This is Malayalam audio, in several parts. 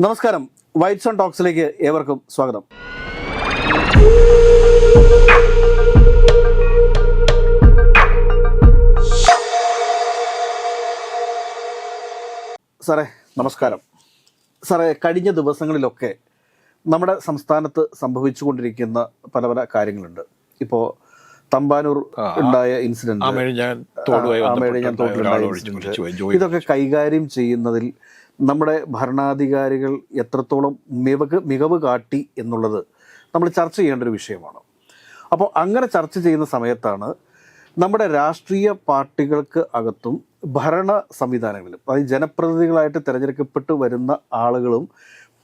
നമസ്കാരം. വൈറ്റ് സോൺ ടോക്സിലേക്ക് ഏവർക്കും സ്വാഗതം. സാറേ നമസ്കാരം. സാറേ കഴിഞ്ഞ ദിവസങ്ങളിലൊക്കെ നമ്മുടെ സംസ്ഥാനത്ത് സംഭവിച്ചുകൊണ്ടിരിക്കുന്ന പല പല കാര്യങ്ങളുണ്ട്. ഇപ്പോൾ തമ്പാനൂർ ഉണ്ടായ ഇൻസിഡന്റ് ഇതൊക്കെ കൈകാര്യം ചെയ്യുന്നതിൽ നമ്മുടെ ഭരണാധികാരികൾ എത്രത്തോളം മികവ് മികവ് കാട്ടി എന്നുള്ളത് നമ്മൾ ചർച്ച ചെയ്യേണ്ട ഒരു വിഷയമാണ്. അപ്പോൾ അങ്ങനെ ചർച്ച ചെയ്യുന്ന സമയത്താണ് നമ്മുടെ രാഷ്ട്രീയ പാർട്ടികൾക്ക് അകത്തും ഭരണ സംവിധാനങ്ങളിലും അതായത് ജനപ്രതിനിധികളായിട്ട് തിരഞ്ഞെടുക്കപ്പെട്ട് വരുന്ന ആളുകളും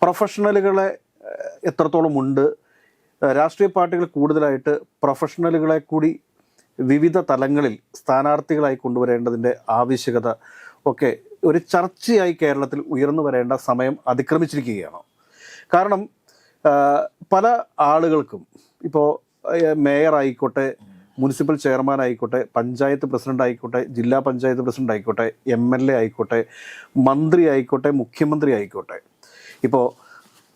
പ്രൊഫഷണലുകളെ എത്രത്തോളം ഉണ്ട് രാഷ്ട്രീയ പാർട്ടികൾ കൂടുതലായിട്ട് പ്രൊഫഷണലുകളെ കൂടി വിവിധ തലങ്ങളിൽ സ്ഥാനാർത്ഥികളായി കൊണ്ടുവരേണ്ടതിന്റെ ആവശ്യകത ഒക്കെ ഒരു ചർച്ചയായി കേരളത്തിൽ ഉയർന്നു വരേണ്ട സമയം അതിക്രമിച്ചിരിക്കുകയാണ്. കാരണം പല ആളുകൾക്കും ഇപ്പോൾ മേയർ ആയിക്കോട്ടെ മുനിസിപ്പൽ ചെയർമാൻ ആയിക്കോട്ടെ പഞ്ചായത്ത് പ്രസിഡന്റ് ആയിക്കോട്ടെ ജില്ലാ പഞ്ചായത്ത് പ്രസിഡന്റ് ആയിക്കോട്ടെ എം എൽ എ ആയിക്കോട്ടെ മന്ത്രി ആയിക്കോട്ടെ മുഖ്യമന്ത്രി ആയിക്കോട്ടെ. ഇപ്പോൾ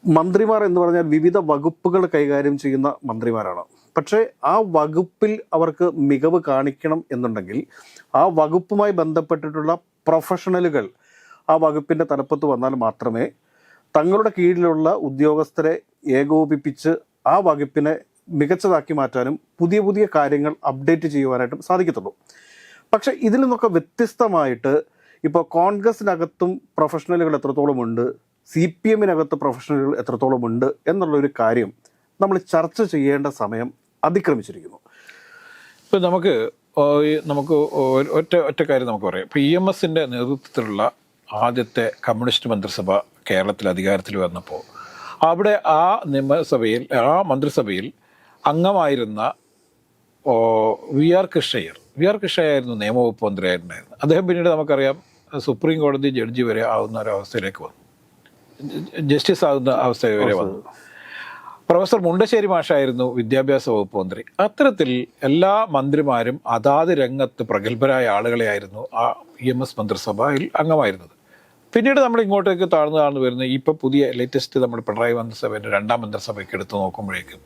മന്ത്രിമാർ എന്ന് പറഞ്ഞാൽ വിവിധ വകുപ്പുകൾ കൈകാര്യം ചെയ്യുന്ന മന്ത്രിമാരാണ്. പക്ഷേ ആ വകുപ്പിൽ അവർക്ക് മികവ് കാണിക്കണം എന്നുണ്ടെങ്കിൽ ആ വകുപ്പുമായി ബന്ധപ്പെട്ടിട്ടുള്ള പ്രൊഫഷണലുകൾ ആ വകുപ്പിന്റെ തലപ്പത്ത് വന്നാൽ മാത്രമേ തങ്ങളുടെ കീഴിലുള്ള ഉദ്യോഗസ്ഥരെ ഏകോപിപ്പിച്ച് ആ വകുപ്പിനെ മികച്ചതാക്കി മാറ്റാനും പുതിയ പുതിയ കാര്യങ്ങൾ അപ്ഡേറ്റ് ചെയ്യുവാനായിട്ടും സാധിക്കത്തുള്ളൂ. പക്ഷെ ഇതിൽ നിന്നൊക്കെ വ്യത്യസ്തമായിട്ട് ഇപ്പോൾ കോൺഗ്രസിനകത്തും പ്രൊഫഷണലുകൾ എത്രത്തോളം ഉണ്ട് സി പി എമ്മിനകത്ത് പ്രൊഫഷണലുകൾ എത്രത്തോളം ഉണ്ട് എന്നുള്ളൊരു കാര്യം നമ്മൾ ചർച്ച ചെയ്യേണ്ട സമയം അതിക്രമിച്ചിരിക്കുന്നു. ഇപ്പം നമുക്ക് നമുക്ക് ഒറ്റ ഒറ്റ കാര്യം നമുക്ക് പറയാം. ഇപ്പോൾ ഇ എം എസിന്റെ നേതൃത്വത്തിലുള്ള ആദ്യത്തെ കമ്മ്യൂണിസ്റ്റ് മന്ത്രിസഭ കേരളത്തിൽ അധികാരത്തിൽ വന്നപ്പോൾ അവിടെ ആ നിയമസഭയിൽ ആ മന്ത്രിസഭയിൽ അംഗമായിരുന്ന V R Krishna Iyer. V R കൃഷ്ണയ്യായിരുന്നു നിയമവകുപ്പ് മന്ത്രിയായിട്ടുണ്ടായിരുന്നത്. അദ്ദേഹം പിന്നീട് നമുക്കറിയാം സുപ്രീം കോടതി ജഡ്ജി വരെ ആവുന്ന ഒരു അവസ്ഥയിലേക്ക് വന്നു. ജസ്റ്റിസ് ആകുന്ന അവസ്ഥ വരെ വന്നു. പ്രൊഫസർ മുണ്ടശ്ശേരി മാഷായിരുന്നു വിദ്യാഭ്യാസ വകുപ്പ് മന്ത്രി. അത്തരത്തിൽ എല്ലാ മന്ത്രിമാരും അതാത് രംഗത്ത് പ്രഗത്ഭരായ ആളുകളെയായിരുന്നു ആ ഇ എം എസ് മന്ത്രിസഭയിൽ അംഗമായിരുന്നത്. പിന്നീട് നമ്മൾ ഇങ്ങോട്ടേക്ക് താഴ്ന്നു താഴ്ന്നു വരുന്ന ഇപ്പോൾ പുതിയ ലേറ്റസ്റ്റ് നമ്മൾ പിണറായി മന്ത്രിസഭയുടെ രണ്ടാം മന്ത്രിസഭയ്ക്ക് എടുത്തു നോക്കുമ്പോഴേക്കും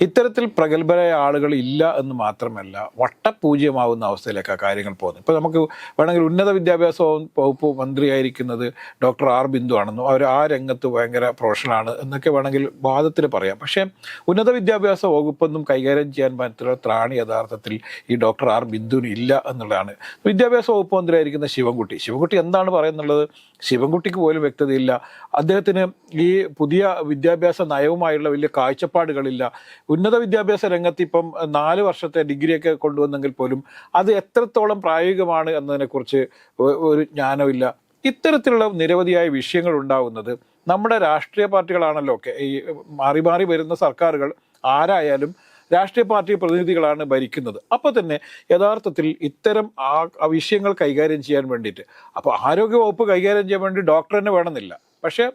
ഇത്തരത്തിൽ പ്രഗത്ഭരായ ആളുകൾ ഇല്ല എന്ന് മാത്രമല്ല വട്ടപൂജ്യമാവുന്ന അവസ്ഥയിലേക്കാണ് കാര്യങ്ങൾ പോകുന്നത്. ഇപ്പോൾ നമുക്ക് വേണമെങ്കിൽ ഉന്നത വിദ്യാഭ്യാസ വകുപ്പ് മന്ത്രിയായിരിക്കുന്നത് ഡോക്ടർ ആർ ബിന്ദു ആണെന്നും അവർ ആ രംഗത്ത് ഭയങ്കര പ്രൊഫഷണലാണ് എന്നൊക്കെ വേണമെങ്കിൽ വാദത്തിൽ പറയാം. പക്ഷേ ഉന്നത വിദ്യാഭ്യാസ വകുപ്പൊന്നും കൈകാര്യം ചെയ്യാൻ പറ്റുന്ന ത്രാണി യഥാർത്ഥത്തിൽ ഈ ഡോക്ടർ ആർ ബിന്ദുവിന് ഇല്ല എന്നുള്ളതാണ്. വിദ്യാഭ്യാസ വകുപ്പ് മന്ത്രിയായിരിക്കുന്ന ശിവൻകുട്ടി. ശിവൻകുട്ടി എന്താണ് പറയുന്നുള്ളത്? ശിവൻകുട്ടിക്ക് പോലും വ്യക്തതയില്ല. അദ്ദേഹത്തിന് ഈ പുതിയ വിദ്യാഭ്യാസ നയവുമായുള്ള വലിയ കാഴ്ചപ്പാടുകളില്ല. ഉന്നത വിദ്യാഭ്യാസ രംഗത്ത് ഇപ്പം നാല് വർഷത്തെ ഡിഗ്രിയൊക്കെ കൊണ്ടുവന്നെങ്കിൽ പോലും അത് എത്രത്തോളം പ്രായോഗികമാണ് എന്നതിനെക്കുറിച്ച് ഒരു ജ്ഞാനമില്ല. ഇത്തരത്തിലുള്ള നിരവധിയായ വിഷയങ്ങൾ ഉണ്ടാകുന്നത് നമ്മുടെ രാഷ്ട്രീയ പാർട്ടികളാണല്ലോ. ഒക്കെ ഈ മാറി മാറി വരുന്ന സർക്കാരുകൾ ആരായാലും രാഷ്ട്രീയ പാർട്ടി പ്രതിനിധികളാണ് ഭരിക്കുന്നത്. അപ്പോൾ തന്നെ യഥാർത്ഥത്തിൽ ഇത്തരം ആ വിഷയങ്ങൾ കൈകാര്യം ചെയ്യാൻ വേണ്ടിയിട്ട്. അപ്പോൾ ആരോഗ്യവകുപ്പ് കൈകാര്യം ചെയ്യാൻ വേണ്ടി ഡോക്ടർ തന്നെ വേണമെന്നില്ല. പക്ഷേ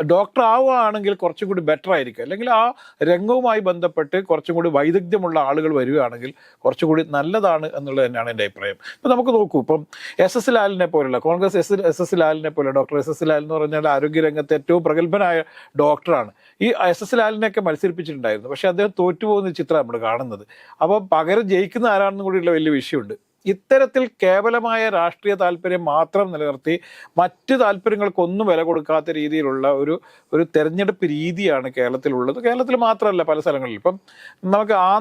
ഡോക്ടർ ആവുകയാണെങ്കിൽ കുറച്ചും കൂടി ബെറ്റർ ആയിരിക്കും. അല്ലെങ്കിൽ ആ രംഗവുമായി ബന്ധപ്പെട്ട് കുറച്ചും കൂടി വൈദഗ്ധ്യമുള്ള ആളുകൾ വരികയാണെങ്കിൽ കുറച്ചും കൂടി നല്ലതാണ് എന്നുള്ളത് തന്നെയാണ് എന്റെ അഭിപ്രായം. ഇപ്പം നമുക്ക് നോക്കൂ ഇപ്പം എസ് എസ് ലാലിനെ പോലുള്ള കോൺഗ്രസ് എസ് എസ് എസ് ലാലിനെ പോലെ ഡോക്ടർ എസ് എസ് ലാൽ എന്ന് പറഞ്ഞാൽ ആരോഗ്യരംഗത്തെ ഏറ്റവും പ്രഗത്ഭനായ ഡോക്ടറാണ്. ഈ എസ് എസ് ലാലിനെയൊക്കെ മത്സരിപ്പിച്ചിട്ടുണ്ടായിരുന്നു. പക്ഷേ അദ്ദേഹം തോറ്റുപോകുന്ന ചിത്രം നമ്മൾ കാണുന്നത്. അപ്പോൾ പകരം ജയിക്കുന്ന ആരാണെന്നും കൂടിയുള്ള വലിയ വിഷയമുണ്ട്. ഇത്തരത്തിൽ കേവലമായ രാഷ്ട്രീയ താല്പര്യം മാത്രം നിലനിർത്തി മറ്റ് താല്പര്യങ്ങൾക്കൊന്നും വില കൊടുക്കാത്ത രീതിയിലുള്ള ഒരു ഒരു തെരഞ്ഞെടുപ്പ് രീതിയാണ് കേരളത്തിലുള്ളത്. കേരളത്തിൽ മാത്രമല്ല പല സ്ഥലങ്ങളിൽ. ഇപ്പം നമുക്ക് ആ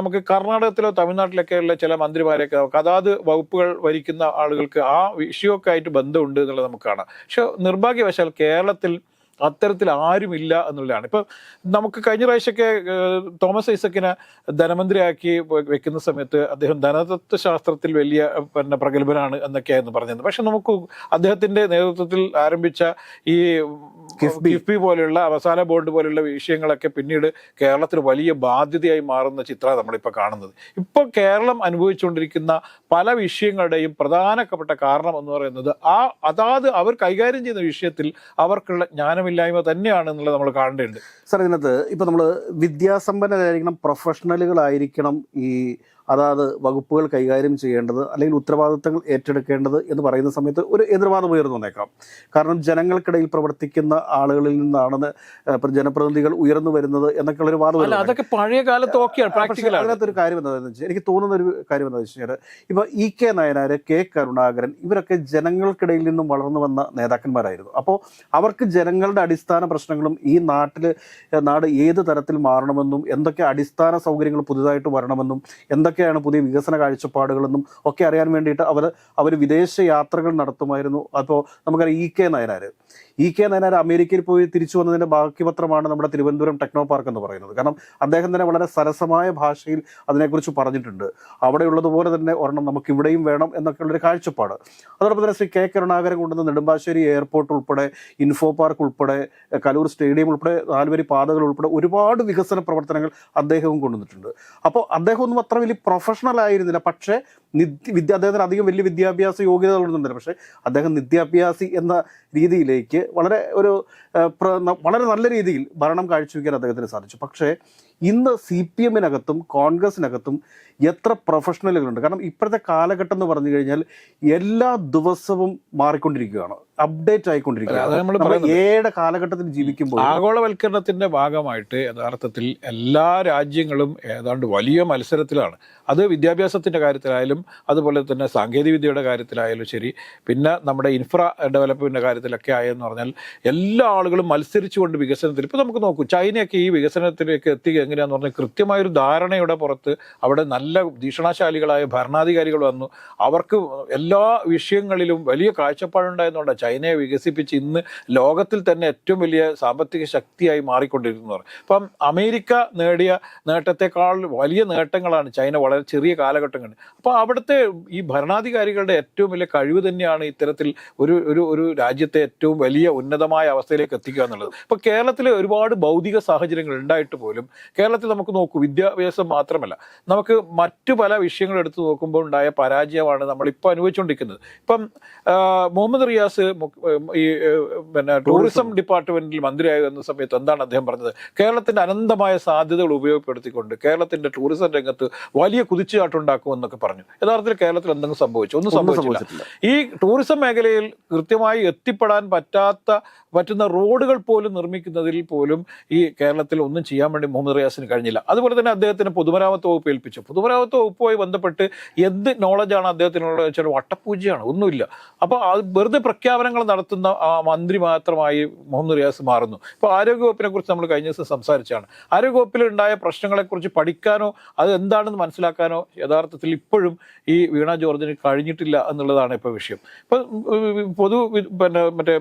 നമുക്ക് കർണാടകത്തിലോ തമിഴ്നാട്ടിലൊക്കെയുള്ള ചില മന്ത്രിമാരെയൊക്കെ നമുക്ക് അതാത് വകുപ്പുകൾ വരിക്കുന്ന ആളുകൾക്ക് ആ വിഷയമൊക്കെ ആയിട്ട് ബന്ധമുണ്ട് എന്നുള്ളത് നമുക്ക് കാണാം. പക്ഷെ നിർഭാഗ്യവശാൽ കേരളത്തിൽ അത്തരത്തിൽ ആരുമില്ല എന്നുള്ളതാണ്. ഇപ്പം നമുക്ക് കഴിഞ്ഞ പ്രാവശ്യമൊക്കെ തോമസ് ഐസക്കിനെ ധനമന്ത്രിയാക്കി വെക്കുന്ന സമയത്ത് അദ്ദേഹം ധനതത്വ ശാസ്ത്രത്തിൽ വലിയ പിന്നെ പ്രഗത്ഭനാണ് എന്നൊക്കെയായിരുന്നു പറഞ്ഞത്. പക്ഷെ നമുക്ക് അദ്ദേഹത്തിന്റെ നേതൃത്വത്തിൽ ആരംഭിച്ച ഈ കിഫ്ബി. പോലെയുള്ള അവസാന ബോർഡ് പോലെയുള്ള വിഷയങ്ങളൊക്കെ പിന്നീട് കേരളത്തിൽ വലിയ ബാധ്യതയായി മാറുന്ന ചിത്രമാണ് നമ്മളിപ്പോൾ കാണുന്നത്. ഇപ്പോൾ കേരളം അനുഭവിച്ചുകൊണ്ടിരിക്കുന്ന പല വിഷയങ്ങളുടെയും പ്രധാനപ്പെട്ട കാരണം എന്ന് പറയുന്നത് ആ അതാത് അവർ കൈകാര്യം ചെയ്യുന്ന വിഷയത്തിൽ അവർക്കുള്ള ജ്ഞാനമില്ലായ്മ തന്നെയാണ് എന്നുള്ളത് നമ്മൾ കാണേണ്ടതുണ്ട്. സാർ ഇതിനകത്ത് ഇപ്പം നമ്മൾ വിദ്യാസമ്പന്നരായിരിക്കണം പ്രൊഫഷണലുകളായിരിക്കണം ഈ അതാത് വകുപ്പുകൾ കൈകാര്യം ചെയ്യേണ്ടത് അല്ലെങ്കിൽ ഉത്തരവാദിത്തങ്ങൾ ഏറ്റെടുക്കേണ്ടത് എന്ന് പറയുന്ന സമയത്ത് ഒരു എതിർവാദം ഉയർന്നു വന്നേക്കാം. കാരണം ജനങ്ങൾക്കിടയിൽ പ്രവർത്തിക്കുന്ന ആളുകളിൽ നിന്നാണ് ജനപ്രതിനിധികൾ ഉയർന്നു വരുന്നത് എന്നൊക്കെയുള്ള ഒരു വാദം അതൊക്കെ പഴയ കാലത്ത് അതിനകത്ത് ഒരു കാര്യം എന്താണെന്ന് വെച്ചാൽ എനിക്ക് തോന്നുന്ന ഒരു കാര്യം എന്താണെന്ന് വെച്ച് കഴിഞ്ഞാൽ ഇപ്പൊ E K Nayanar K Karunakaran ഇവരൊക്കെ ജനങ്ങൾക്കിടയിൽ നിന്നും വളർന്നു വന്ന നേതാക്കന്മാരായിരുന്നു. അപ്പോൾ അവർക്ക് ജനങ്ങളുടെ അടിസ്ഥാന പ്രശ്നങ്ങളും ഈ നാട്ടിൽ നാട് ഏത് തരത്തിൽ മാറണമെന്നും എന്തൊക്കെ അടിസ്ഥാന സൗകര്യങ്ങൾ പുതുതായിട്ട് വരണമെന്നും എന്തൊക്കെയാണ് പുതിയ വികസന കാഴ്ചപ്പാടുകളെന്നും ഒക്കെ അറിയാൻ വേണ്ടിയിട്ട് അവർ അവർ വിദേശ യാത്രകൾ നടത്തുമായിരുന്നു. അപ്പോൾ നമുക്കറിയാം E K Nayanar E K Nayanar അമേരിക്കയിൽ പോയി തിരിച്ചു വന്നതിന്റെ ബാക്കി പത്രമാണ് നമ്മുടെ തിരുവനന്തപുരം ടെക്നോ പാർക്ക് എന്ന് പറയുന്നത്. കാരണം അദ്ദേഹം തന്നെ വളരെ സരസമായ ഭാഷയിൽ അതിനെക്കുറിച്ച് പറഞ്ഞിട്ടുണ്ട്. അവിടെ അവിടെയുള്ളതുപോലെ തന്നെ ഒരെണ്ണം നമുക്ക് ഇവിടെയും വേണം എന്നൊക്കെയുള്ളൊരു കാഴ്ചപ്പാട്. അതോടൊപ്പം തന്നെ ശ്രീ കെ കരുണാകരൻ കൊണ്ടുവന്ന നെടുമ്പാശ്ശേരി എയർപോർട്ട് ഉൾപ്പെടെ ഇൻഫോ പാർക്ക് ഉൾപ്പെടെ കലൂർ സ്റ്റേഡിയം ഉൾപ്പെടെ നാലുവരി പാതകൾ ഉൾപ്പെടെ ഒരുപാട് വികസന പ്രവർത്തനങ്ങൾ അദ്ദേഹവും കൊണ്ടുവന്നിട്ടുണ്ട്. അപ്പോൾ അദ്ദേഹം ഒന്നും അത്ര വലിയ പ്രൊഫഷണൽ ആയിരുന്നില്ല. പക്ഷേ നിത്യ വിദ്യ അദ്ദേഹത്തിന് അധികം വലിയ വിദ്യാഭ്യാസ യോഗ്യതകളൊന്നും ഉണ്ടല്ലോ പക്ഷേ അദ്ദേഹം നിത്യാഭ്യാസി എന്ന രീതിയിലേക്ക് വളരെ ഒരു വളരെ നല്ല രീതിയിൽ ഭരണം കാഴ്ചവെക്കാൻ അദ്ദേഹത്തിന് സാധിച്ചു. പക്ഷേ ഇന്ന് സി പി എമ്മിനകത്തും കോൺഗ്രസിനകത്തും എത്ര പ്രൊഫഷണലുകളുണ്ട്. കാരണം ഇപ്പോഴത്തെ കാലഘട്ടം എന്ന് പറഞ്ഞു കഴിഞ്ഞാൽ എല്ലാ ദിവസവും മാറിക്കൊണ്ടിരിക്കുകയാണ്. അപ്ഡേറ്റ് ആയിക്കൊണ്ടിരിക്കുകയാണ്. ഏഴ് കാലഘട്ടത്തിൽ ജീവിക്കുമ്പോൾ ആഗോളവൽക്കരണത്തിന്റെ ഭാഗമായിട്ട് യഥാർത്ഥത്തിൽ എല്ലാ രാജ്യങ്ങളും ഏതാണ്ട് വലിയ മത്സരത്തിലാണ്. അത് വിദ്യാഭ്യാസത്തിന്റെ കാര്യത്തിലായാലും അതുപോലെ തന്നെ സാങ്കേതികവിദ്യയുടെ കാര്യത്തിലായാലും ശരി പിന്നെ നമ്മുടെ ഇൻഫ്ര ഡെവലപ്മെന്റിന്റെ കാര്യത്തിലൊക്കെ ആയെന്ന് പറഞ്ഞാൽ എല്ലാ ആളുകളും മത്സരിച്ചുകൊണ്ട് വികസനത്തിൽ ഇപ്പൊ നമുക്ക് നോക്കൂ ചൈനയൊക്കെ ഈ വികസനത്തിലേക്ക് എത്തുക എങ്ങനെയാന്ന് പറഞ്ഞാൽ കൃത്യമായൊരു ധാരണയുടെ പുറത്ത് അവിടെ നല്ല ഭീഷണശാലികളായ ഭരണാധികാരികൾ വന്നു. അവർക്ക് എല്ലാ വിഷയങ്ങളിലും വലിയ കാഴ്ചപ്പാടുണ്ടായിരുന്നുകൊണ്ട് ചൈനയെ വികസിപ്പിച്ച് ഇന്ന് ലോകത്തിൽ തന്നെ ഏറ്റവും വലിയ സാമ്പത്തിക ശക്തിയായി മാറിക്കൊണ്ടിരിക്കുന്നു ഇപ്പം അമേരിക്ക നേടിയ നേട്ടത്തെക്കാൾ വലിയ നേട്ടങ്ങളാണ് ചൈന വളരെ ചെറിയ കാലഘട്ടങ്ങളിൽ. അപ്പോൾ അവിടുത്തെ ഈ ഭരണാധികാരികളുടെ ഏറ്റവും വലിയ കഴിവ് തന്നെയാണ് ഇത്തരത്തിൽ ഒരു ഒരു ഒരു രാജ്യത്തെ ഏറ്റവും വലിയ ഉന്നതമായ അവസ്ഥയിലേക്ക് എത്തിക്കുക എന്നുള്ളത്. ഇപ്പോൾ കേരളത്തിലെ ഒരുപാട് ഭൗതിക സാഹചര്യങ്ങൾ ഉണ്ടായിട്ട് പോലും കേരളത്തിൽ നമുക്ക് നോക്കൂ വിദ്യാഭ്യാസം മാത്രമല്ല നമുക്ക് മറ്റു പല വിഷയങ്ങൾ എടുത്തു നോക്കുമ്പോൾ ഉണ്ടായ പരാജയമാണ് നമ്മളിപ്പോൾ അനുഭവിച്ചുകൊണ്ടിരിക്കുന്നത് ഇപ്പം മുഹമ്മദ് റിയാസ് ഈ പിന്നെ ടൂറിസം ഡിപ്പാർട്ട്മെന്റിൽ മന്ത്രിയായി വന്ന സമയത്ത് എന്താണ് അദ്ദേഹം പറഞ്ഞത്? കേരളത്തിന്റെ അനന്തമായ സാധ്യതകൾ ഉപയോഗപ്പെടുത്തിക്കൊണ്ട് കേരളത്തിന്റെ ടൂറിസം രംഗത്ത് വലിയ കുതിച്ചുചാട്ടുണ്ടാക്കുമെന്നൊക്കെ പറഞ്ഞു. യഥാർത്ഥത്തിൽ കേരളത്തിൽ എന്തെങ്കിലും സംഭവിച്ചു? ഒന്നും സംഭവിച്ചില്ല. ഈ ടൂറിസം മേഖലയിൽ കൃത്യമായി എത്തിപ്പെടാൻ പറ്റാത്ത പറ്റുന്ന റോഡുകൾ പോലും നിർമ്മിക്കുന്നതിൽ പോലും ഈ കേരളത്തിൽ ഒന്നും ചെയ്യാൻ വേണ്ടി മുഹമ്മദ് റിയാസിന് കഴിഞ്ഞില്ല. അതുപോലെ തന്നെ അദ്ദേഹത്തിന് പൊതുമരാമത്ത് വകുപ്പ് ഏൽപ്പിച്ചു. പൊതുമരാമത്ത് വകുപ്പുമായി ബന്ധപ്പെട്ട് എന്ത് നോളജാണ് അദ്ദേഹത്തിനുള്ള വെച്ചാൽ വട്ടപൂജയാണ്. ഒന്നുമില്ല. അപ്പോൾ അത് വെറുതെ പ്രഖ്യാപനങ്ങൾ നടത്തുന്ന മന്ത്രി മാത്രമായി മുഹമ്മദ് റിയാസ് മാറുന്നു. ഇപ്പോൾ ആരോഗ്യവകുപ്പിനെ കുറിച്ച് നമ്മൾ കഴിഞ്ഞ ദിവസം സംസാരിച്ചാണ്. ആരോഗ്യവകുപ്പിൽ ഉണ്ടായ പ്രശ്നങ്ങളെക്കുറിച്ച് പഠിക്കാനോ അത് എന്താണെന്ന് മനസ്സിലാക്കാനോ യഥാർത്ഥത്തിൽ ഇപ്പോഴും ഈ വീണ ജോർജിന് കഴിഞ്ഞിട്ടില്ല എന്നുള്ളതാണ് ഇപ്പോൾ വിഷയം. ഇപ്പം പൊതു പിന്നെ മറ്റേ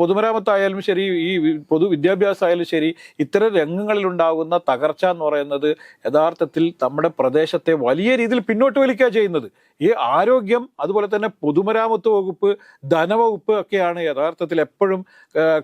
പൊതുമരാമത്തായാലും ശരി ഈ പൊതു വിദ്യാഭ്യാസമായാലും ശരി ഇത്തരം രംഗങ്ങളിലുണ്ടാകുന്ന തകർച്ച എന്ന് പറയുന്നത് യഥാർത്ഥത്തിൽ നമ്മുടെ പ്രദേശത്തെ വലിയ രീതിയിൽ പിന്നോട്ട് വലിക്കുക ചെയ്യുന്നത്. ഈ ആരോഗ്യം അതുപോലെ തന്നെ പൊതുമരാമത്ത് വകുപ്പ് ധനവകുപ്പ് ഒക്കെയാണ് യഥാർത്ഥത്തിൽ എപ്പോഴും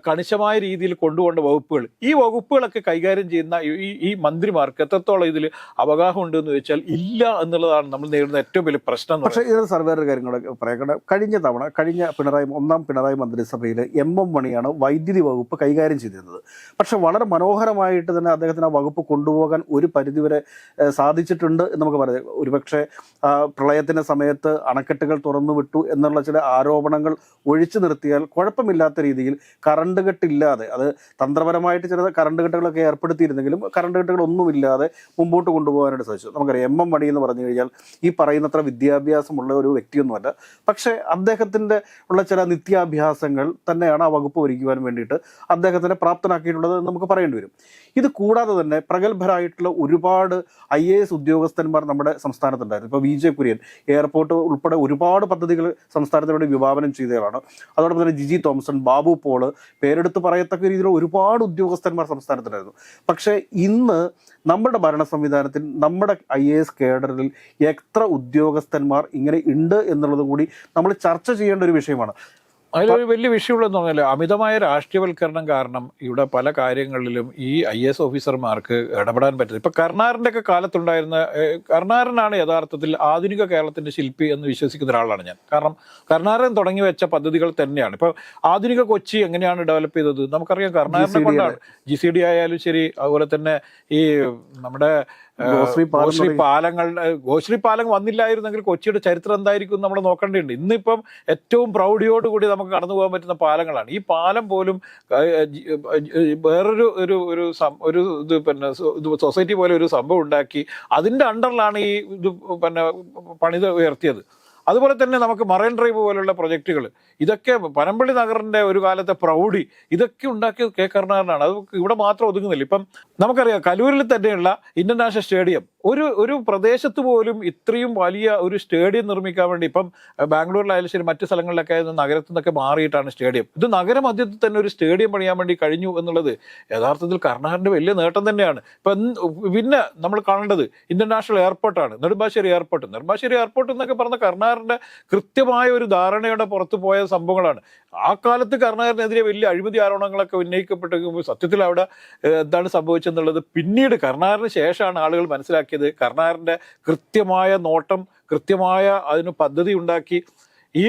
കണിശമായ രീതിയിൽ കൊണ്ടുപോകേണ്ട വകുപ്പുകൾ. ഈ വകുപ്പുകളൊക്കെ കൈകാര്യം ചെയ്യുന്ന ഈ- ഈ മന്ത്രിമാർക്ക് എത്രത്തോളം ഇതിൽ അവഗാഹം ഉണ്ടെന്ന് വെച്ചാൽ ഇല്ല എന്നുള്ളതാണ് നമ്മൾ നേരിടുന്ന ഏറ്റവും വലിയ പ്രശ്നം എന്ന് പക്ഷേ ഇതിൽ സർവേറെ കാര്യങ്ങളൊക്കെ പറയാം കഴിഞ്ഞ തവണ കഴിഞ്ഞ പിണറായി ഒന്നാം പിണറായി മന്ത്രിസഭയിൽ എം എം മണിയാണ് വൈദ്യുതി വകുപ്പ് കൈകാര്യം ചെയ്തിരുന്നത്. പക്ഷെ വളരെ മനോഹരമായിട്ട് തന്നെ അദ്ദേഹത്തിന് ആ വകുപ്പ് കൊണ്ടുപോകാൻ ഒരു പരിധിവരെ സാധിച്ചിട്ടുണ്ട് എന്ന് നമുക്ക് പറയാം. ഒരുപക്ഷെ പ്രളയത്തിന്റെ സമയത്ത് അണക്കെട്ടുകൾ തുറന്നു വിട്ടു എന്നുള്ള ചില ആരോപണങ്ങൾ ഒഴിച്ചു നിർത്തിയാൽ കുഴപ്പമില്ലാത്ത രീതിയിൽ കറണ്ട് കെട്ടില്ലാതെ അത് തന്ത്രപരമായിട്ട് ചില കറണ്ട് കെട്ടുകളൊക്കെ ഏർപ്പെടുത്തിയിരുന്നെങ്കിലും കറണ്ട് കെട്ടുകളൊന്നുമില്ലാതെ മുമ്പോട്ട് കൊണ്ടുപോകാനായിട്ട് സാധിച്ചു. നമുക്കറിയാം എം എം മണി എന്ന് പറഞ്ഞു കഴിഞ്ഞാൽ ഈ പറയുന്നത്ര വിദ്യാഭ്യാസമുള്ള ഒരു വ്യക്തിയൊന്നുമല്ല. പക്ഷേ അദ്ദേഹത്തിന്റെ ഉള്ള ചില നിത്യാഭ്യാസങ്ങൾ തന്നെയാണ് ആ വകുപ്പ് ഭരിക്കുവാൻ വേണ്ടിയിട്ട് അദ്ദേഹത്തിനെ പ്രാപ്തനാക്കിയിട്ടുള്ളത് നമുക്ക് പറയേണ്ടി വരും. ഇത് കൂടാതെ തന്നെ പ്രഗത്ഭരായിട്ടുള്ള ഒരുപാട് ഐ എ എസ് ഉദ്യോഗസ്ഥന്മാർ നമ്മുടെ സംസ്ഥാനത്തുണ്ടായിരുന്നു. ഇപ്പോൾ വി ജെ കുര്യൻ എയർപോർട്ട് ഉൾപ്പെടെ ഒരുപാട് പദ്ധതികൾ സംസ്ഥാനത്തിന് വേണ്ടി വിഭാവനം ചെയ്തതാണ് അതോടൊപ്പം തന്നെ ജിജി തോമസൺ ബാബു പോൾ പേരെടുത്ത് പറയത്തക്ക രീതിയിൽ ഒരുപാട് ഉദ്യോഗസ്ഥന്മാർ സംസ്ഥാനത്തുണ്ടായിരുന്നു. പക്ഷേ ഇന്ന് നമ്മുടെ ഭരണ സംവിധാനത്തിൽ നമ്മുടെ ഐ എ എസ് കേഡറിൽ എത്ര ഉദ്യോഗസ്ഥന്മാർ ഇങ്ങനെ ഉണ്ട് എന്നുള്ളത് കൂടി നമ്മൾ ചർച്ച ചെയ്യേണ്ട ഒരു വിഷയമാണ്. അതിലൊരു വലിയ വിഷയമുള്ളതെന്ന് പറഞ്ഞാൽ അമിതമായ രാഷ്ട്രീയവൽക്കരണം കാരണം ഇവിടെ പല കാര്യങ്ങളിലും ഈ ഐ എസ് ഓഫീസർമാർക്ക് ഇടപെടാൻ പറ്റുന്നത് ഇപ്പൊ കർണാറിന്റെ ഒക്കെ കാലത്തുണ്ടായിരുന്ന കർണാറിനാണ് യഥാർത്ഥത്തിൽ ആധുനിക കേരളത്തിന്റെ ശില്പി എന്ന് വിശ്വസിക്കുന്ന ഒരാളാണ് ഞാൻ. കാരണം കർണാറൻ തുടങ്ങി വെച്ച പദ്ധതികൾ തന്നെയാണ്. ഇപ്പൊ ആധുനിക കൊച്ചി എങ്ങനെയാണ് ഡെവലപ്പ് ചെയ്തത്? നമുക്കറിയാം കർണാറിനെ കൊണ്ടാണ്. ജി സി ഡി ആയാലും ശരി അതുപോലെ തന്നെ ഈ നമ്മുടെ ഗോശ്രീ പാലം ഗോശ്രീ പാലങ്ങൾ ഗോശ്രീ പാലം വന്നില്ലായിരുന്നെങ്കിൽ കൊച്ചിയുടെ ചരിത്രം എന്തായിരിക്കും നമ്മൾ നോക്കേണ്ടതുണ്ട്. ഇന്നിപ്പം ഏറ്റവും പ്രൗഢിയോടുകൂടി നമുക്ക് കടന്നു പോകാൻ പറ്റുന്ന പാലങ്ങളാണ്. ഈ പാലം പോലും വേറൊരു ഒരു ഒരു ഒരു ഇത് പിന്നെ സൊസൈറ്റി പോലെ ഒരു സംഭവം ഉണ്ടാക്കി അതിന്റെ അണ്ടറിലാണ് ഈ ഇത് പിന്നെ പണിത് ഉയർത്തിയത്. അതുപോലെ തന്നെ നമുക്ക് മറൈൻ ഡ്രൈവ് പോലുള്ള പ്രൊജക്റ്റുകൾ. ഇതൊക്കെ പനമ്പള്ളി നഗറിന്റെ ഒരു കാലത്തെ പ്രൗഢി. ഇതൊക്കെ ഉണ്ടാക്കിയത് കെ. കരുണാകരനാണ്. അത് ഇവിടെ മാത്രം ഒതുങ്ങുന്നില്ല. ഇപ്പം നമുക്കറിയാം കലൂരിൽ തന്നെയുള്ള ഇന്റർനാഷണൽ സ്റ്റേഡിയം ഒരു ഒരു പ്രദേശത്ത് പോലും ഇത്രയും വലിയ ഒരു സ്റ്റേഡിയം നിർമ്മിക്കാൻ വേണ്ടി ഇപ്പം ബാംഗ്ലൂരിലായാലും ശരി മറ്റു സ്ഥലങ്ങളിലൊക്കെ നഗരത്തിൽ നിന്നൊക്കെ മാറിയിട്ടാണ് സ്റ്റേഡിയം. ഇത് നഗരമധ്യത്തിൽ തന്നെ ഒരു സ്റ്റേഡിയം പണിയാൻ വേണ്ടി കഴിഞ്ഞു എന്നുള്ളത് യഥാർത്ഥത്തിൽ കർണാടകന്റെ വലിയ നേട്ടം തന്നെയാണ്. ഇപ്പം പിന്നെ നമ്മൾ കാണേണ്ടത് ഇന്റർനാഷണൽ എയർപോർട്ടാണ് നെടുമ്പാശ്ശേരി എയർപോർട്ട്. നെടുമ്പാശ്ശേരി എയർപോർട്ട് എന്നൊക്കെ പറഞ്ഞ കർണാടകന്റെ കൃത്യമായ ഒരു ധാരണയുടെ പുറത്ത് പോയ സംഭവങ്ങളാണ്. ആ കാലത്ത് കർണാകരനെതിരെ വലിയ അഴിമതി ആരോപണങ്ങളൊക്കെ ഉന്നയിക്കപ്പെട്ടെങ്കിൽ സത്യത്തിൽ അവിടെ എന്താണ് സംഭവിച്ചെന്നുള്ളത് പിന്നീട് കർണാകരന് ശേഷമാണ് ആളുകൾ മനസ്സിലാക്കിയത്. കർണാകരന്റെ കൃത്യമായ നോട്ടം കൃത്യമായ അതിന് പദ്ധതി ഉണ്ടാക്കി. ഈ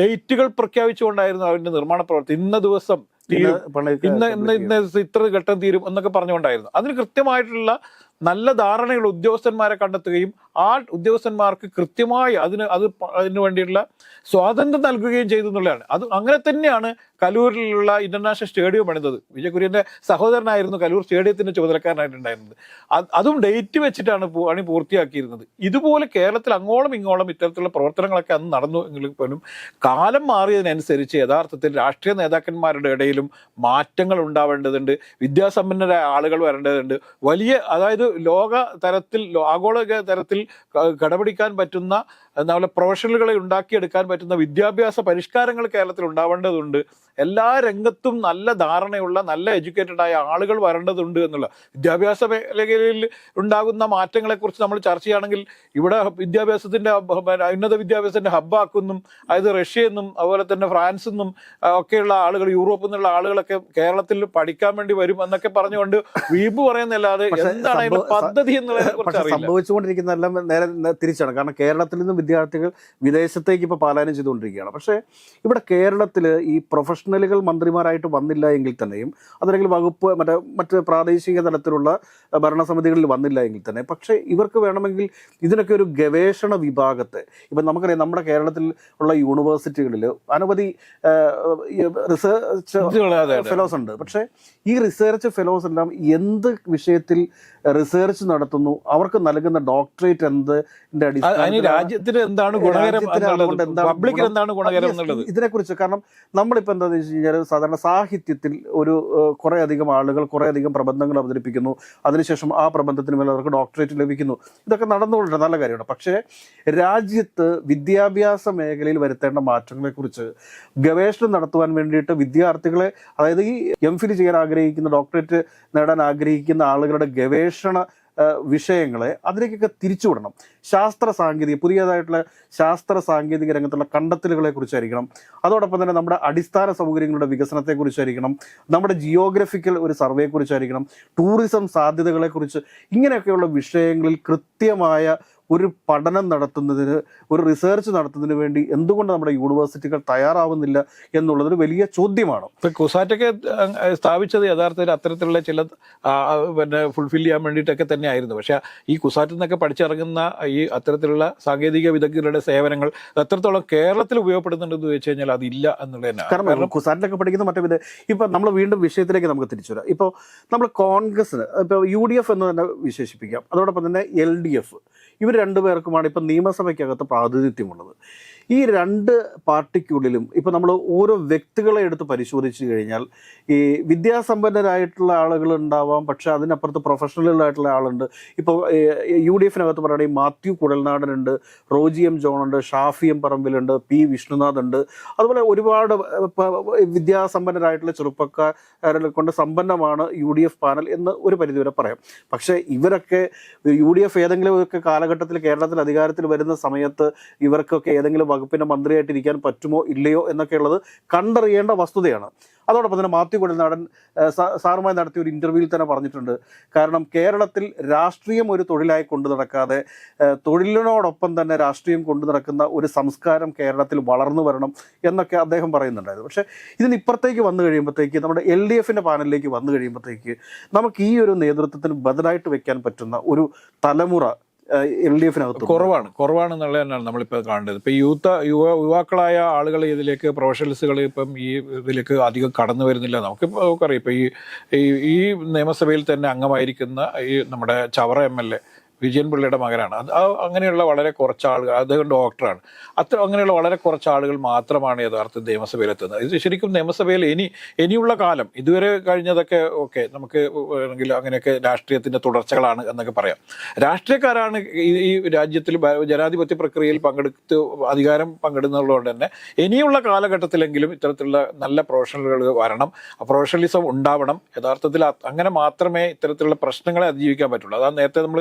ഡേറ്റുകൾ പ്രഖ്യാപിച്ചുകൊണ്ടായിരുന്നു അവന്റെ നിർമ്മാണ പ്രവർത്തി. ഇന്ന ദിവസം തീരും. ഇന്ന് ഇന്ന് ഇന്ന് ഇത്ര ഘട്ടം തീരും എന്നൊക്കെ പറഞ്ഞുകൊണ്ടായിരുന്നു. അതിന് കൃത്യമായിട്ടുള്ള നല്ല ധാരണയുള്ള ഉദ്യോഗസ്ഥന്മാരെ കണ്ടെത്തുകയും ആ ഉദ്യോഗസ്ഥന്മാർക്ക് കൃത്യമായി അതിന് അത് അതിനു വേണ്ടിയുള്ള സ്വാതന്ത്ര്യം നൽകുകയും ചെയ്തു എന്നുള്ളതാണ്. അത് അങ്ങനെ തന്നെയാണ് കലൂരിലുള്ള ഇന്റർനാഷണൽ സ്റ്റേഡിയം പണിതത്. വിജയകുര്യന്റെ സഹോദരനായിരുന്നു കലൂർ സ്റ്റേഡിയത്തിന്റെ ചുമതലക്കാരനായിട്ടുണ്ടായിരുന്നത്. അതും ഡേറ്റ് വെച്ചിട്ടാണ് പണി പൂർത്തിയാക്കിയിരുന്നത്. ഇതുപോലെ കേരളത്തിൽ അങ്ങോളം ഇങ്ങോളം ഇത്തരത്തിലുള്ള പ്രവർത്തനങ്ങളൊക്കെ അന്ന് നടന്നു എങ്കിൽ പോലും കാലം മാറിയതിനനുസരിച്ച് യഥാർത്ഥത്തിൽ രാഷ്ട്രീയ നേതാക്കന്മാരുടെ ഇടയിലും മാറ്റങ്ങൾ ഉണ്ടാവേണ്ടതുണ്ട്. വിദ്യാസമ്പന്നരായ ആളുകൾ വരേണ്ടതുണ്ട്. വലിയ അതായത് ലോക തരത്തിൽ ആഗോള തരത്തിൽ കടപിടിക്കാൻ പറ്റുന്ന അതുപോലെ പ്രൊഫഷണലുകളെ ഉണ്ടാക്കിയെടുക്കാൻ പറ്റുന്ന വിദ്യാഭ്യാസ പരിഷ്കാരങ്ങൾ കേരളത്തിൽ ഉണ്ടാവേണ്ടതുണ്ട്. എല്ലാ രംഗത്തും നല്ല ധാരണയുള്ള നല്ല എഡ്യൂക്കേറ്റഡ് ആയ ആളുകൾ വരേണ്ടതുണ്ട് എന്നുള്ള. വിദ്യാഭ്യാസ മേഖലയിൽ ഉണ്ടാകുന്ന മാറ്റങ്ങളെക്കുറിച്ച് നമ്മൾ ചർച്ച ചെയ്യുകയാണെങ്കിൽ ഇവിടെ വിദ്യാഭ്യാസത്തിന്റെ ഉന്നത വിദ്യാഭ്യാസത്തിന്റെ ഹബ്ബാക്കുന്നും അതായത് റഷ്യ എന്നും അതുപോലെ തന്നെ ഫ്രാൻസ് എന്നും ഒക്കെയുള്ള ആളുകൾ യൂറോപ്പിൽ നിന്നുള്ള ആളുകളൊക്കെ കേരളത്തിൽ പഠിക്കാൻ വേണ്ടി വരും എന്നൊക്കെ പറഞ്ഞുകൊണ്ട് വീമ്പ് പറയുന്നല്ലാതെ എന്താണ് പദ്ധതി എന്നുള്ളതിനെ കുറിച്ച് പക്ഷെ അറിയില്ല. സംഭവിച്ചുകൊണ്ടിരിക്കുന്നതെല്ലാം നേരെ തിരിച്ചാണ്. കാരണം കേരളത്തിൽ നിന്ന് വിദ്യാർത്ഥികൾ വിദേശത്തേക്ക് ഇപ്പോൾ പാലായനം ചെയ്തുകൊണ്ടിരിക്കുകയാണ് പക്ഷേ ഇവിടെ കേരളത്തിൽ ഈ പ്രൊഫഷണലുകൾ മന്ത്രിമാരായിട്ട് വന്നില്ല എങ്കിൽ തന്നെയും അതല്ലെങ്കിൽ വകുപ്പ് മറ്റേ മറ്റ് പ്രാദേശിക തലത്തിലുള്ള ഭരണസമിതികളിൽ വന്നില്ല എങ്കിൽ തന്നെ പക്ഷേ ഇവർക്ക് വേണമെങ്കിൽ ഇതിനൊക്കെ ഒരു ഗവേഷണ വിഭാഗത്തെ ഇപ്പം നമുക്കറിയാം നമ്മുടെ കേരളത്തിൽ ഉള്ള യൂണിവേഴ്സിറ്റികളിൽ അനവധി റിസർച്ച്. ഫെലോസ് ഉണ്ട് പക്ഷേ ഈ റിസർച്ച് ഫെലോസ് എല്ലാം എന്ത് വിഷയത്തിൽ റിസർച്ച് നടത്തുന്നു അവർക്ക് നൽകുന്ന ഡോക്ടറേറ്റ് എന്ത് അടിസ്ഥാനത്തിലാണ് രാജ്യത്തിന് എന്താണ് ഗുണകരം പബ്ലിക്കിന് എന്താണ് ഗുണകരം എന്നുള്ളത്? ഇതിനെക്കുറിച്ച് കാരണം നമ്മളിപ്പോൾ എന്താണെന്ന് വെച്ച് കഴിഞ്ഞാൽ സാധാരണ സാഹിത്യത്തിൽ ഒരു കുറെ അധികം ആളുകൾ കുറേ അധികം പ്രബന്ധങ്ങൾ അവതരിപ്പിക്കുന്നു. അതിനുശേഷം ആ പ്രബന്ധത്തിന് മേലെ അവർക്ക് ഡോക്ടറേറ്റ് ലഭിക്കുന്നു. ഇതൊക്കെ നടന്നുകൊണ്ടിരുന്ന നല്ല കാര്യമാണ്. പക്ഷേ രാജ്യത്ത് വിദ്യാഭ്യാസ മേഖലയിൽ വരുത്തേണ്ട മാറ്റങ്ങളെക്കുറിച്ച് ഗവേഷണം നടത്തുവാൻ വേണ്ടിയിട്ട് വിദ്യാർത്ഥികളെ അതായത് ഈ എം ഫിൽ ചെയ്യാൻ ആഗ്രഹിക്കുന്ന ഡോക്ടറേറ്റ് നേടാൻ ആഗ്രഹിക്കുന്ന ആളുകളുടെ ഗവേഷണ വിഷയങ്ങളെ അതിലേക്കൊക്കെ തിരിച്ചുവിടണം. ശാസ്ത്ര സാങ്കേതിക പുതിയതായിട്ടുള്ള ശാസ്ത്ര സാങ്കേതിക രംഗത്തുള്ള കണ്ടെത്തലുകളെ കുറിച്ചായിരിക്കണം. അതോടൊപ്പം തന്നെ നമ്മുടെ അടിസ്ഥാന സൗകര്യങ്ങളുടെ വികസനത്തെ കുറിച്ചായിരിക്കണം. നമ്മുടെ ജിയോഗ്രഫിക്കൽ ഒരു സർവേയെ കുറിച്ചായിരിക്കണം. ടൂറിസം സാധ്യതകളെ കുറിച്ച് ഇങ്ങനെയൊക്കെയുള്ള വിഷയങ്ങളിൽ കൃത്യമായ ഒരു പഠനം നടത്തുന്നതിന് ഒരു റിസർച്ച് നടത്തുന്നതിന് വേണ്ടി എന്തുകൊണ്ട് നമ്മുടെ യൂണിവേഴ്സിറ്റികൾ തയ്യാറാവുന്നില്ല എന്നുള്ളതൊരു വലിയ ചോദ്യമാണ്. ഇപ്പം കുസാറ്റൊക്കെ സ്ഥാപിച്ചത് യഥാർത്ഥത്തിൽ അത്തരത്തിലുള്ള ചില പിന്നെ ഫുൾഫിൽ ചെയ്യാൻ വേണ്ടിയിട്ടൊക്കെ തന്നെയായിരുന്നു. പക്ഷേ ഈ കുസാറ്റിൽ നിന്നൊക്കെ പഠിച്ചിറങ്ങുന്ന ഈ അത്തരത്തിലുള്ള സാങ്കേതിക വിദഗ്ധരുടെ സേവനങ്ങൾ എത്രത്തോളം കേരളത്തിൽ ഉപയോഗപ്പെടുന്നുണ്ടെന്ന് ചോദിച്ചു കഴിഞ്ഞാൽ അതില്ല എന്നുള്ളത് തന്നെ കാരണം കുസാറ്റിലൊക്കെ പഠിക്കുന്ന മറ്റേ വിധ ഇപ്പം നമ്മൾ വീണ്ടും വിഷയത്തിലേക്ക് നമുക്ക് തിരിച്ചു വരാം. ഇപ്പോൾ നമ്മൾ കോൺഗ്രസിന് ഇപ്പോൾ യു ഡി എഫ് എന്ന് തന്നെ വിശേഷിപ്പിക്കാം. അതോടൊപ്പം തന്നെ എൽ ഡി എഫ്. ഇവർ രണ്ടുപേർക്കുമാണ് ഇപ്പം നിയമസഭയ്ക്കകത്ത് പ്രാതിനിധ്യമുള്ളത്. ഈ രണ്ട് പാർട്ടിക്കുള്ളിലും ഇപ്പോൾ നമ്മൾ ഓരോ വ്യക്തികളെ എടുത്ത് പരിശോധിച്ചു കഴിഞ്ഞാൽ ഈ വിദ്യാസമ്പന്നരായിട്ടുള്ള ആളുകൾ ഉണ്ടാവാം പക്ഷെ അതിനപ്പുറത്ത് പ്രൊഫഷണലായിട്ടുള്ള ആളുണ്ട്. ഇപ്പോൾ യു ഡി എഫിനകത്ത് പറയുകയാണെങ്കിൽ മാത്യു കുഴൽനാടനുണ്ട് റോജി എം ജോൺ ഉണ്ട് ഷാഫി എം പറമ്പിലുണ്ട് പി വിഷ്ണുനാഥ് ഉണ്ട് അതുപോലെ ഒരുപാട് വിദ്യാസമ്പന്നരായിട്ടുള്ള ചെറുപ്പക്കാരെ കൊണ്ട് സമ്പന്നമാണ് യു ഡി എഫ് പാനൽ എന്ന് ഒരു പരിധിവരെ പറയാം. പക്ഷേ ഇവരൊക്കെ യു ഡി എഫ് ഏതെങ്കിലും ഒക്കെ കാലഘട്ടത്തിൽ കേരളത്തിൽ അധികാരത്തിൽ വരുന്ന സമയത്ത് ഇവർക്കൊക്കെ ഏതെങ്കിലും വകുപ്പ് വകുപ്പിന്റെ മന്ത്രിയായിട്ട് ഇരിക്കാൻ പറ്റുമോ ഇല്ലയോ എന്നൊക്കെയുള്ളത് കണ്ടറിയേണ്ട വസ്തുതയാണ്. അതോടൊപ്പം തന്നെ മാത്യു കുഴൽനാടൻ സാറുമായി നടത്തിയ ഒരു ഇന്റർവ്യൂവിൽ തന്നെ പറഞ്ഞിട്ടുണ്ട്. കാരണം കേരളത്തിൽ രാഷ്ട്രീയം ഒരു തൊഴിലായി കൊണ്ടു നടക്കാതെ തൊഴിലിനോടൊപ്പം തന്നെ രാഷ്ട്രീയം കൊണ്ടു നടക്കുന്ന ഒരു സംസ്കാരം കേരളത്തിൽ വളർന്നു വരണം എന്നൊക്കെ അദ്ദേഹം പറയുന്നുണ്ടായിരുന്നു. പക്ഷേ ഇതിന് ഇപ്പുറത്തേക്ക് വന്നു കഴിയുമ്പോഴത്തേക്ക് നമ്മുടെ എൽ ഡി എഫിന്റെ പാനലിലേക്ക് വന്നു കഴിയുമ്പോഴത്തേക്ക് നമുക്ക് ഈ ഒരു നേതൃത്വത്തിന് ബദലായിട്ട് വെക്കാൻ പറ്റുന്ന ഒരു തലമുറ എൽ ഡി എഫിനകത്ത് കുറവാണ് കുറവാണ്. എന്നുള്ളത് തന്നെയാണ് നമ്മളിപ്പോൾ കാണേണ്ടത്. ഇപ്പം യൂത്ത് യുവ യുവാക്കളായ ആളുകൾ ഇതിലേക്ക് പ്രൊഫഷണൽസുകൾ ഇപ്പം ഈ ഇതിലേക്ക് അധികം കടന്നു വരുന്നില്ല. നമുക്കിപ്പോൾ നമുക്കറിയാം. ഇപ്പം ഈ ഈ- ഈ നിയമസഭയിൽ തന്നെ അംഗമായിരിക്കുന്ന ഈ നമ്മുടെ Chavara M L A Vijayan പിള്ളയുടെ മകനാണ്. അത് അങ്ങനെയുള്ള വളരെ കുറച്ച് ആളുകൾ അദ്ദേഹം ഡോക്ടറാണ്. അത്ര അങ്ങനെയുള്ള വളരെ കുറച്ച് ആളുകൾ മാത്രമാണ് യഥാർത്ഥ നിയമസഭയിൽ എത്തുന്നത് ഇത് ശരിക്കും നിയമസഭയിൽ ഇനി ഇനിയുള്ള കാലം ഇതുവരെ കഴിഞ്ഞതൊക്കെ ഓക്കെ നമുക്ക് വേണമെങ്കിൽ അങ്ങനെയൊക്കെ രാഷ്ട്രീയത്തിന്റെ തുടർച്ചകളാണ് എന്നൊക്കെ പറയാം. രാഷ്ട്രീയക്കാരാണ് ഈ രാജ്യത്തിൽ ജനാധിപത്യ പ്രക്രിയയിൽ പങ്കെടുത്ത് അധികാരം പങ്കിടുന്നതുകൊണ്ട് തന്നെ ഇനിയുള്ള കാലഘട്ടത്തിലെങ്കിലും ഇത്തരത്തിലുള്ള നല്ല പ്രൊഫഷണലുകൾ വരണം പ്രൊഫഷണലിസം ഉണ്ടാവണം. യഥാർത്ഥത്തിൽ അങ്ങനെ മാത്രമേ ഇത്തരത്തിലുള്ള പ്രശ്നങ്ങളെ അതിജീവിക്കാൻ പറ്റുള്ളൂ. അതാണ് നേരത്തെ നമ്മൾ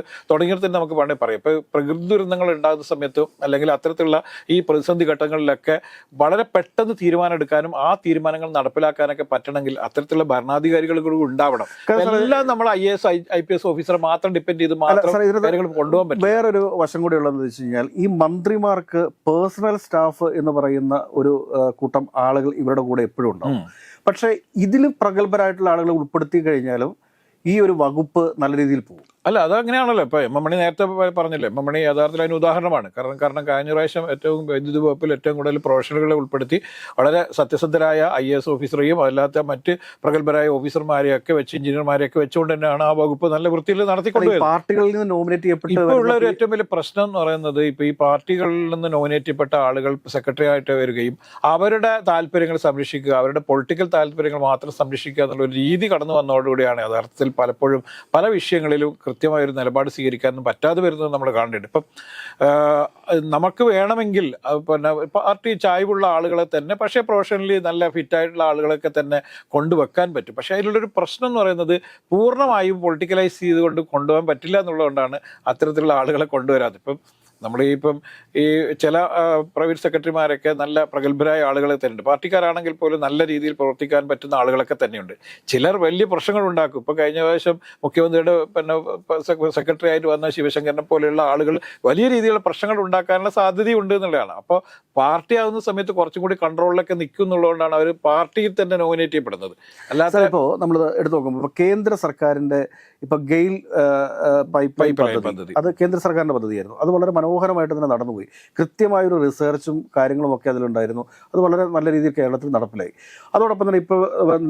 തുടങ്ങിയത് തന്നെ നമുക്ക് വേണമെങ്കിൽ പറയാം. ഇപ്പോൾ പ്രകൃതി ദുരന്തങ്ങൾ ഉണ്ടാകുന്ന സമയത്തും അല്ലെങ്കിൽ അത്തരത്തിലുള്ള ഈ പ്രതിസന്ധി ഘട്ടങ്ങളിലൊക്കെ വളരെ പെട്ടെന്ന് തീരുമാനം എടുക്കാനും ആ തീരുമാനങ്ങൾ നടപ്പിലാക്കാനൊക്കെ പറ്റണമെങ്കിൽ അത്തരത്തിലുള്ള ഭരണാധികാരികൾ കൂടി ഉണ്ടാവണം എല്ലാം നമ്മൾ I S I P S ഓഫീസറെ മാത്രം ഡിപ്പെൻഡ് ചെയ്ത് മാത്രം കാര്യങ്ങൾ കൊണ്ടുപോകാൻ പറ്റും. വേറൊരു വശം കൂടി ഉള്ളതെന്ന് വെച്ച് കഴിഞ്ഞാൽ ഈ മന്ത്രിമാർക്ക് പേഴ്സണൽ സ്റ്റാഫ് എന്ന് പറയുന്ന ഒരു കൂട്ടം ആളുകൾ ഇവരുടെ കൂടെ എപ്പോഴും ഉണ്ടാവും. പക്ഷേ ഇതിൽ പ്രഗത്ഭരായിട്ടുള്ള ആളുകളെ ഉൾപ്പെടുത്തി കഴിഞ്ഞാലും ഈ ഒരു വകുപ്പ് നല്ല രീതിയിൽ പോകും. അല്ല അത് അങ്ങനെയാണല്ലോ. ഇപ്പൊ എം എം മണി നേരത്തെ പറഞ്ഞില്ലേ എം എം മണി യഥാർത്ഥത്തിൽ അതിന് ഉദാഹരണമാണ്. കാരണം കാരണം കഴിഞ്ഞ പ്രാവശ്യം ഏറ്റവും വൈദ്യുതി വകുപ്പിൽ ഏറ്റവും കൂടുതൽ പ്രൊഫഷണലുകളെ ഉൾപ്പെടുത്തി വളരെ സത്യസന്ധരായ ഐ എസ് ഓഫീസറെയും അല്ലാത്ത മറ്റ് പ്രഗത്ഭരായ ഓഫീസർമാരെയൊക്കെ വെച്ച് എഞ്ചിനീയർമാരെയൊക്കെ വെച്ചുകൊണ്ട് തന്നെയാണ് ആ വകുപ്പ് നല്ല വൃത്തിയിൽ നടത്തിക്കൊണ്ടുപോയത് നടത്തിക്കൊണ്ടുവരുന്നത് പാർട്ടികളിൽ നിന്ന് നോമിനേറ്റ് ചെയ്യപ്പെട്ട് ഇപ്പോൾ ഉള്ള ഒരു ഏറ്റവും വലിയ പ്രശ്നം എന്ന് പറയുന്നത് ഇപ്പൊ ഈ പാർട്ടികളിൽ നിന്ന് നോമിനേറ്റ് ചെയ്യപ്പെട്ട ആളുകൾ സെക്രട്ടറി ആയിട്ട് വരികയും അവരുടെ താല്പര്യങ്ങൾ സംരക്ഷിക്കുക അവരുടെ പൊളിറ്റിക്കൽ താല്പര്യങ്ങൾ മാത്രം സംരക്ഷിക്കുക എന്നുള്ള ഒരു രീതി കടന്നു വന്നതോടുകൂടിയാണ് യഥാർത്ഥത്തിൽ പലപ്പോഴും പല വിഷയങ്ങളിലും കൃത്യമായ ഒരു നിലപാട് സ്വീകരിക്കാനൊന്നും പറ്റാതെ വരുന്നത് നമ്മൾ കാണേണ്ടത് ഇപ്പം നമുക്ക് വേണമെങ്കിൽ പിന്നെ പാർട്ടി ചായ്വുള്ള ആളുകളെ തന്നെ പക്ഷേ പ്രൊഫഷണലി നല്ല ഫിറ്റായിട്ടുള്ള ആളുകളൊക്കെ തന്നെ കൊണ്ടുവെക്കാൻ പറ്റും. പക്ഷേ അതിലുള്ളൊരു പ്രശ്നം എന്ന് പറയുന്നത് പൂർണമായും പൊളിറ്റിക്കലൈസ് ചെയ്തുകൊണ്ട് കൊണ്ടുപോകാൻ പറ്റില്ല എന്നുള്ളതുകൊണ്ടാണ് അത്തരത്തിലുള്ള ആളുകളെ കൊണ്ടുവരാതെ ഇപ്പം നമ്മൾ ഈ ഇപ്പം ഈ ചില പ്രൈവറ്റ് സെക്രട്ടറിമാരൊക്കെ നല്ല പ്രഗത്ഭരായ ആളുകളെ തന്നെയുണ്ട് പാർട്ടിക്കാരാണെങ്കിൽ പോലും നല്ല രീതിയിൽ പ്രവർത്തിക്കാൻ പറ്റുന്ന ആളുകളൊക്കെ തന്നെയുണ്ട്. ചിലർ വലിയ പ്രശ്നങ്ങൾ ഉണ്ടാക്കും. ഇപ്പം കഴിഞ്ഞ പ്രാവശ്യം മുഖ്യമന്ത്രിയുടെ പിന്നെ സെക്രട്ടറി ആയിട്ട് വന്ന ശിവശങ്കരനെ പോലെയുള്ള ആളുകൾ വലിയ രീതിയിലുള്ള പ്രശ്നങ്ങൾ ഉണ്ടാക്കാനുള്ള സാധ്യതയുണ്ട് എന്നുള്ളതാണ്. അപ്പോൾ പാർട്ടി ആകുന്ന സമയത്ത് കുറച്ചും കൂടി കൺട്രോളിലൊക്കെ നിൽക്കും എന്നുള്ളതുകൊണ്ടാണ് അവർ പാർട്ടിയിൽ തന്നെ നോമിനേറ്റ് ചെയ്യപ്പെടുന്നത്. അല്ലാതെ ഇപ്പോൾ നമ്മൾ എടുത്തു നോക്കുമ്പോൾ കേന്ദ്ര സർക്കാരിന്റെ ഇപ്പം ഗെയിൽ പൈപ്പ് പദ്ധതി. അത് കേന്ദ്ര സർക്കാരിന്റെ പദ്ധതിയായിരുന്നു. അത് വളരെ മനോഹരമായിട്ട് തന്നെ നടന്നുപോയി. കൃത്യമായൊരു റിസർച്ചും കാര്യങ്ങളുമൊക്കെ അതിലുണ്ടായിരുന്നു. അത് വളരെ നല്ല രീതിയിൽ കേരളത്തിൽ നടപ്പിലായി. അതോടൊപ്പം തന്നെ ഇപ്പോൾ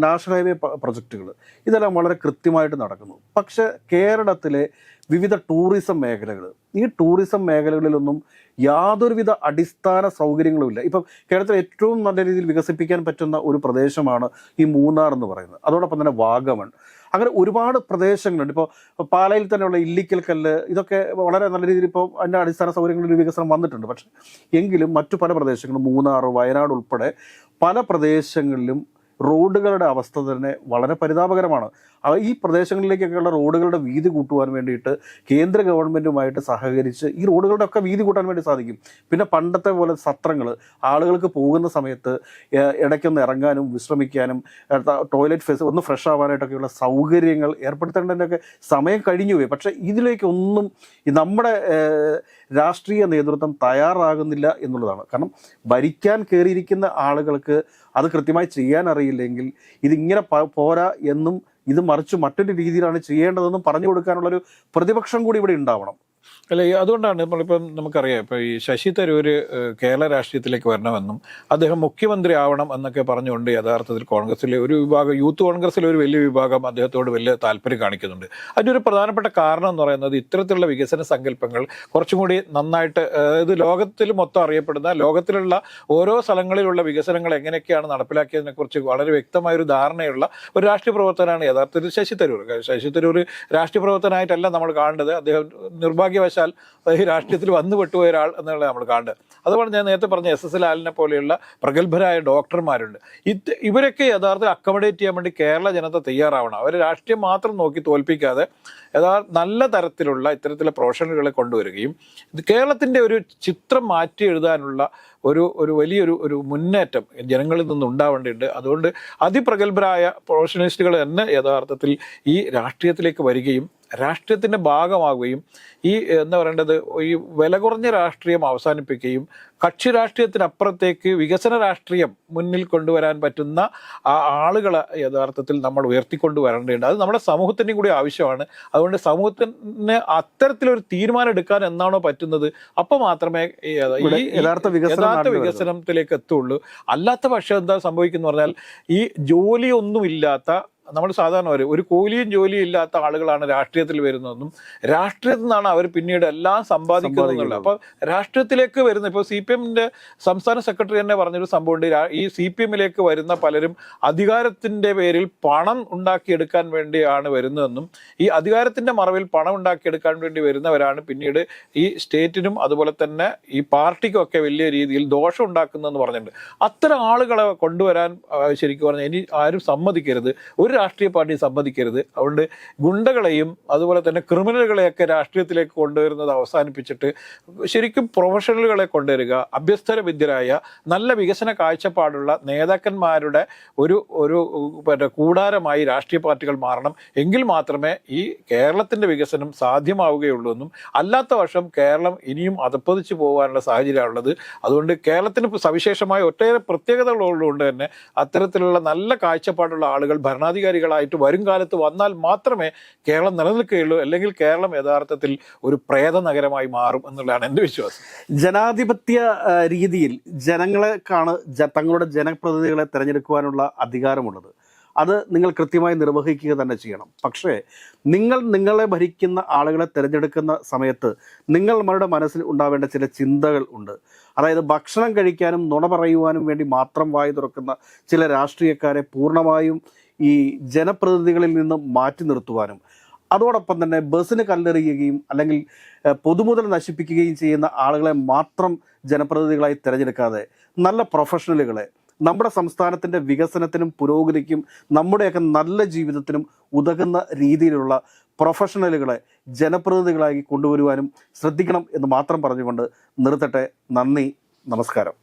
നാഷണൽ ഹൈവേ പ്രൊജക്റ്റുകൾ ഇതെല്ലാം വളരെ കൃത്യമായിട്ട് നടക്കുന്നു. പക്ഷേ കേരളത്തിലെ വിവിധ ടൂറിസം മേഖലകൾ ഈ ടൂറിസം മേഖലകളിലൊന്നും യാതൊരുവിധ അടിസ്ഥാന സൗകര്യങ്ങളും ഇല്ല. ഇപ്പം കേരളത്തിൽ ഏറ്റവും നല്ല രീതിയിൽ വികസിപ്പിക്കാൻ പറ്റുന്ന ഒരു പ്രദേശമാണ് ഈ മൂന്നാർ എന്ന് പറയുന്നത്. അതോടൊപ്പം തന്നെ വാഗമൺ. അങ്ങനെ ഒരുപാട് പ്രദേശങ്ങളുണ്ട്. ഇപ്പോൾ പാലയിൽ തന്നെയുള്ള ഇല്ലിക്കൽ കല്ല് ഇതൊക്കെ വളരെ നല്ല രീതിയിൽ ഇപ്പോൾ അതിന്റെ അടിസ്ഥാന സൗകര്യങ്ങളിൽ വികസനം വന്നിട്ടുണ്ട്. പക്ഷേ എങ്കിലും മറ്റു പല പ്രദേശങ്ങളും മൂന്നാർ വയനാട് ഉൾപ്പെടെ പല പ്രദേശങ്ങളിലും റോഡുകളുടെ അവസ്ഥ തന്നെ വളരെ പരിതാപകരമാണ്. ഈ പ്രദേശങ്ങളിലേക്കൊക്കെയുള്ള റോഡുകളുടെ വീതി കൂട്ടുവാൻ വേണ്ടിയിട്ട് കേന്ദ്ര ഗവൺമെന്റുമായിട്ട് സഹകരിച്ച് ഈ റോഡുകളുടെ ഒക്കെ വീതി കൂട്ടാൻ വേണ്ടി സാധിക്കും. പിന്നെ പണ്ടത്തെ പോലെ സത്രങ്ങൾ ആളുകൾക്ക് പോകുന്ന സമയത്ത് ഇടയ്ക്കൊന്ന് ഇറങ്ങാനും വിശ്രമിക്കാനും ടോയ്ലറ്റ് ഫെസ് ഒന്ന് ഫ്രഷ് ആവാനായിട്ടൊക്കെയുള്ള സൗകര്യങ്ങൾ ഏർപ്പെടുത്തേണ്ടതിന്റെയൊക്കെ സമയം കഴിഞ്ഞു പോയി. പക്ഷേ ഇതിലേക്കൊന്നും നമ്മുടെ രാഷ്ട്രീയ നേതൃത്വം തയ്യാറാകുന്നില്ല എന്നുള്ളതാണ്. കാരണം ഭരിക്കാൻ കയറിയിരിക്കുന്ന ആളുകൾക്ക് അത് കൃത്യമായി ചെയ്യാൻ അറിയില്ലെങ്കിൽ ഇതിങ്ങനെ പോരാ എന്നും ഇത് മറിച്ച് മറ്റൊരു രീതിയിലാണ് ചെയ്യേണ്ടതെന്നും പറഞ്ഞു കൊടുക്കാനുള്ളൊരു പ്രതിപക്ഷം കൂടി ഇവിടെ ഉണ്ടാവണം. അല്ല അതുകൊണ്ടാണ് നമ്മളിപ്പം നമുക്കറിയാം ഇപ്പോൾ ഈ ശശി തരൂര് കേരള രാഷ്ട്രീയത്തിലേക്ക് വരണമെന്നും അദ്ദേഹം മുഖ്യമന്ത്രി ആവണം എന്നൊക്കെ പറഞ്ഞുകൊണ്ട് യഥാർത്ഥത്തിൽ കോൺഗ്രസിലെ ഒരു വിഭാഗം യൂത്ത് കോൺഗ്രസിലെ ഒരു വലിയ വിഭാഗം അദ്ദേഹത്തോട് വലിയ താല്പര്യം കാണിക്കുന്നുണ്ട്. അതിനൊരു പ്രധാനപ്പെട്ട കാരണം എന്ന് പറയുന്നത് ഇത്തരത്തിലുള്ള വികസന സങ്കല്പങ്ങൾ കുറച്ചും കൂടി നന്നായിട്ട് അതായത് ലോകത്തിൽ മൊത്തം അറിയപ്പെടുന്ന ലോകത്തിലുള്ള ഓരോ സ്ഥലങ്ങളിലുള്ള വികസനങ്ങൾ എങ്ങനെയൊക്കെയാണ് നടപ്പിലാക്കിയതിനെക്കുറിച്ച് വളരെ വ്യക്തമായ ഒരു ധാരണയുള്ള ഒരു രാഷ്ട്രീയ പ്രവർത്തനമാണ് യഥാർത്ഥത്തിൽ ശശി തരൂർ. ശശി തരൂർ രാഷ്ട്രീയ പ്രവർത്തനമായിട്ടല്ല നമ്മൾ കാണേണ്ടത്. അദ്ദേഹം നിർഭാഗ്യ നിർഭാഗ്യവശാൽ ഈ രാഷ്ട്രീയത്തിൽ വന്നു പെട്ടുപോയ ഒരാൾ എന്നുള്ളത് നമ്മൾ കാണുന്നത് അതുപോലെ ഞാൻ നേരത്തെ പറഞ്ഞ എസ് എസ് ലാലിനെ പോലെയുള്ള പ്രഗത്ഭരായ ഡോക്ടർമാരുണ്ട്. ഇത് ഇവരൊക്കെ യഥാർത്ഥത്തിൽ അക്കോമഡേറ്റ് ചെയ്യാൻ വേണ്ടി കേരള ജനത തയ്യാറാവണം. അവർ രാഷ്ട്രീയം മാത്രം നോക്കി തോൽപ്പിക്കാതെ യഥാർത്ഥ നല്ല തരത്തിലുള്ള ഇത്തരത്തിലുള്ള പ്രൊഫഷണലുകളെ കൊണ്ടുവരികയും ഇത് കേരളത്തിന്റെ ഒരു ചിത്രം മാറ്റി എഴുതാനുള്ള ഒരു ഒരു വലിയൊരു ഒരു മുന്നേറ്റം ജനങ്ങളിൽ നിന്ന് ഉണ്ടാവേണ്ടതുണ്ട്. അതുകൊണ്ട് അതിപ്രഗത്ഭരായ പ്രൊഫഷണലിസ്റ്റുകൾ തന്നെ യഥാർത്ഥത്തിൽ ഈ രാഷ്ട്രീയത്തിലേക്ക് വരികയും രാഷ്ട്രീയത്തിന്റെ ഭാഗമാകുകയും ഈ എന്താ പറയേണ്ടത് ഈ വില കുറഞ്ഞ രാഷ്ട്രീയം അവസാനിപ്പിക്കുകയും കക്ഷി രാഷ്ട്രീയത്തിനപ്പുറത്തേക്ക് വികസന രാഷ്ട്രീയം മുന്നിൽ കൊണ്ടുവരാൻ പറ്റുന്ന ആ ആളുകളെ യഥാർത്ഥത്തിൽ നമ്മൾ ഉയർത്തിക്കൊണ്ടുവരേണ്ടതുണ്ട്. അത് നമ്മുടെ സമൂഹത്തിന്റെയും കൂടി ആവശ്യമാണ്. അതുകൊണ്ട് സമൂഹത്തിന് അത്തരത്തിലൊരു തീരുമാനം എടുക്കാൻ എന്നാണോ പറ്റുന്നത്? അപ്പോൾ മാത്രമേ യഥാർത്ഥ വികസന യഥാർത്ഥ വികസനത്തിലേക്ക് എത്തുള്ളൂ. അല്ലാത്ത പക്ഷം എന്താ സംഭവിക്കുന്നു പറഞ്ഞാൽ ഈ ജോലിയൊന്നുമില്ലാത്ത നമ്മൾ സാധാരണ ഒരു ഒരു കൂലിയും ജോലിയും ഇല്ലാത്ത ആളുകളാണ് രാഷ്ട്രീയത്തിൽ വരുന്നതെന്നും രാഷ്ട്രീയത്തിൽ നിന്നാണ് അവർ പിന്നീട് എല്ലാം സമ്പാദിക്കുന്നത്. എന്നുള്ളത് അപ്പോൾ രാഷ്ട്രീയത്തിലേക്ക് വരുന്ന ഇപ്പോൾ സി പി എമ്മിന്റെ സംസ്ഥാന സെക്രട്ടറി തന്നെ പറഞ്ഞൊരു സംഭവമുണ്ട് ഉണ്ട്. ഈ സി പി എമ്മിലേക്ക് വരുന്ന പലരും അധികാരത്തിന്റെ പേരിൽ പണം ഉണ്ടാക്കിയെടുക്കാൻ വേണ്ടിയാണ് വരുന്നതെന്നും ഈ അധികാരത്തിന്റെ മറവിൽ പണം ഉണ്ടാക്കിയെടുക്കാൻ വേണ്ടി വരുന്നവരാണ് പിന്നീട് ഈ സ്റ്റേറ്റിനും അതുപോലെ തന്നെ ഈ പാർട്ടിക്കും ഒക്കെ വലിയ രീതിയിൽ ദോഷം ഉണ്ടാക്കുന്നതെന്ന് പറഞ്ഞിട്ടുണ്ട്. അത്തരം ആളുകളെ കൊണ്ടുവരാൻ ശരിക്കും പറഞ്ഞാൽ ഇനി ആരും സമ്മതിക്കരുത്. ഒരു രാഷ്ട്രീയ പാർട്ടി സമ്മതിക്കരുത്. അതുകൊണ്ട് ഗുണ്ടകളെയും അതുപോലെ തന്നെ ക്രിമിനലുകളെയൊക്കെ രാഷ്ട്രീയത്തിലേക്ക് കൊണ്ടുവരുന്നത് അവസാനിപ്പിച്ചിട്ട് ശരിക്കും പ്രൊഫഷണലുകളെ കൊണ്ടുവരിക അഭ്യസ്തര വിദ്യരായ നല്ല വികസന കാഴ്ചപ്പാടുള്ള നേതാക്കന്മാരുടെ ഒരു ഒരു കൂടാരമായി രാഷ്ട്രീയ പാർട്ടികൾ മാറണം. എങ്കിൽ മാത്രമേ ഈ കേരളത്തിന്റെ വികസനം സാധ്യമാവുകയുള്ളൂ എന്നും അല്ലാത്ത വർഷം കേരളം ഇനിയും അതപ്പതിച്ചു പോകാനുള്ള സാഹചര്യമാണുള്ളത്. അതുകൊണ്ട് കേരളത്തിന് സവിശേഷമായ ഒട്ടേറെ പ്രത്യേകതകളുള്ളതുകൊണ്ട് തന്നെ അത്തരത്തിലുള്ള നല്ല കാഴ്ചപ്പാടുള്ള ആളുകൾ ഭരണാധികാരികളായിട്ട് വരും കാലത്ത് വന്നാൽ മാത്രമേ കേരളം നിലനിൽക്കുകയുള്ളൂ അല്ലെങ്കിൽ കേരളം യഥാർത്ഥത്തിൽ ഒരു പ്രേത നഗരമായി മാറും എന്നുള്ളതാണ് എന്റെ വിശ്വാസം. ജനാധിപത്യ രീതിയിൽ ജനങ്ങളെക്കാണ് കാണ തങ്ങളുടെ ജനപ്രതിനിധികളെ തിരഞ്ഞെടുക്കുവാനുള്ള അധികാരമുള്ളത്. അത് നിങ്ങൾ കൃത്യമായി നിർവഹിക്കുക തന്നെ ചെയ്യണം. പക്ഷേ നിങ്ങൾ നിങ്ങളെ ഭരിക്കുന്ന ആളുകളെ തിരഞ്ഞെടുക്കുന്ന സമയത്ത് നിങ്ങളുടെ മനസ്സിൽ ഉണ്ടാവേണ്ട ചില ചിന്തകൾ ഉണ്ട്. അതായത് ഭക്ഷണം കഴിക്കാനും നുണ പറയുവാനും വേണ്ടി മാത്രം വായി തുറക്കുന്ന ചില രാഷ്ട്രീയക്കാരെ പൂർണമായും ഈ ജനപ്രതിനിധികളിൽ നിന്ന് മാറ്റി നിർത്തുവാനും അതോടൊപ്പം തന്നെ ബസ്സിന് കല്ലെറിയുകയും അല്ലെങ്കിൽ പൊതുമുതൽ നശിപ്പിക്കുകയും ചെയ്യുന്ന ആളുകളെ മാത്രം ജനപ്രതിനിധികളായി തിരഞ്ഞെടുക്കാതെ നല്ല പ്രൊഫഷണലുകളെ നമ്മുടെ സംസ്ഥാനത്തിന്റെ വികസനത്തിനും പുരോഗതിക്കും നമ്മുടെയൊക്കെ നല്ല ജീവിതത്തിനും ഉതകുന്ന രീതിയിലുള്ള പ്രൊഫഷണലുകളെ ജനപ്രതിനിധികളായി കൊണ്ടുവരുവാനും ശ്രദ്ധിക്കണം എന്ന് മാത്രം പറഞ്ഞുകൊണ്ട് നിർത്തട്ടെ. നന്ദി. നമസ്കാരം.